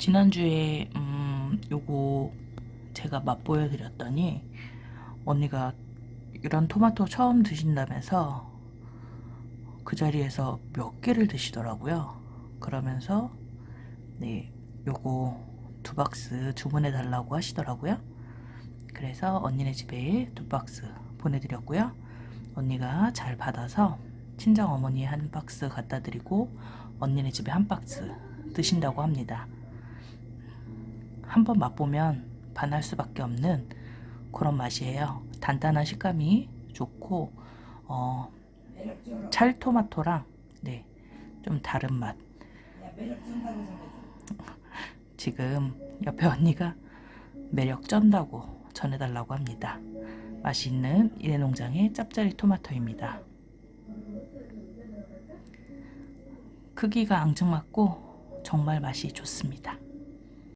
지난주에 음 요거 제가 맛보여 드렸더니 언니가 이런 토마토 처음 드신다면서 그 자리에서 몇 개를 드시더라고요. 그러면서 네 요거 두 박스 주문해 달라고 하시더라고요. 그래서 언니네 집에 두 박스 보내드렸고요. 언니가 잘 받아서 친정 어머니에 한 박스 갖다 드리고 언니네 집에 한 박스 드신다고 합니다. 한번 맛보면 반할 수밖에 없는 그런 맛이에요. 단단한 식감이 좋고 어, 찰토마토랑 네, 좀 다른 맛. 지금 옆에 언니가 매력 쩐다고 전해달라고 합니다. 맛있는 이래농장의 짭짜리 토마토입니다. 크기가 앙증맞고 정말 맛이 좋습니다.